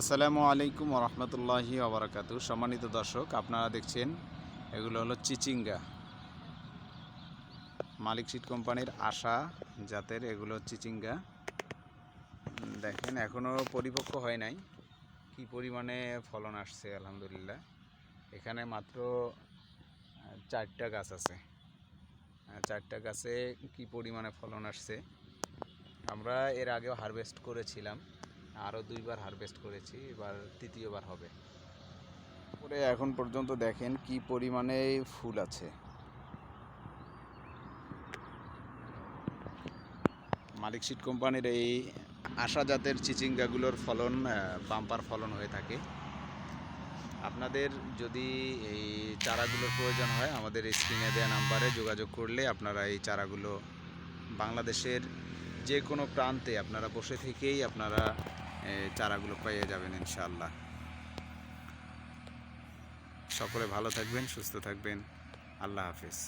আসসালামু আলাইকুম রহমতুল্লাহি আবরাকাতু সম্মানিত দর্শক, আপনারা দেখছেন, এগুলো হলো চিচিঙ্গা। মালিক সিট কোম্পানির আশা জাতের এগুলো চিচিঙ্গা। দেখেন এখনও পরিপক্ক হয় নাই। কি পরিমাণে ফলন আসছে, আলহামদুলিল্লাহ। এখানে মাত্র চারটা গাছ আছে। চারটা গাছে কি পরিমাণে ফলন আসছে? আমরা এর আগেও হারভেস্ট করেছিলাম। আরও দুইবার হারভেস্ট করেছি, এবার তৃতীয়বার হবে। পরে এখন পর্যন্ত দেখেন কি পরিমাণে ফুল আছে। মালিক সিট কোম্পানির এই আশা জাতের চিচিঙ্গাগুলোর ফলন বাম্পার ফলন হয়ে থাকে। আপনাদের যদি এই চারাগুলোর প্রয়োজন হয়, আমাদের স্ক্রিনে দেওয়া নাম্বারে যোগাযোগ করলে আপনারা এই চারাগুলো বাংলাদেশের যে কোনো প্রান্তে আপনারা বসে থেকেই আপনারা চারাগুলো পেয়ে যাবেন ইনশাআল্লাহ। সকলে ভালো থাকবেন সুস্থ থাকবেন। আল্লাহ হাফিজ।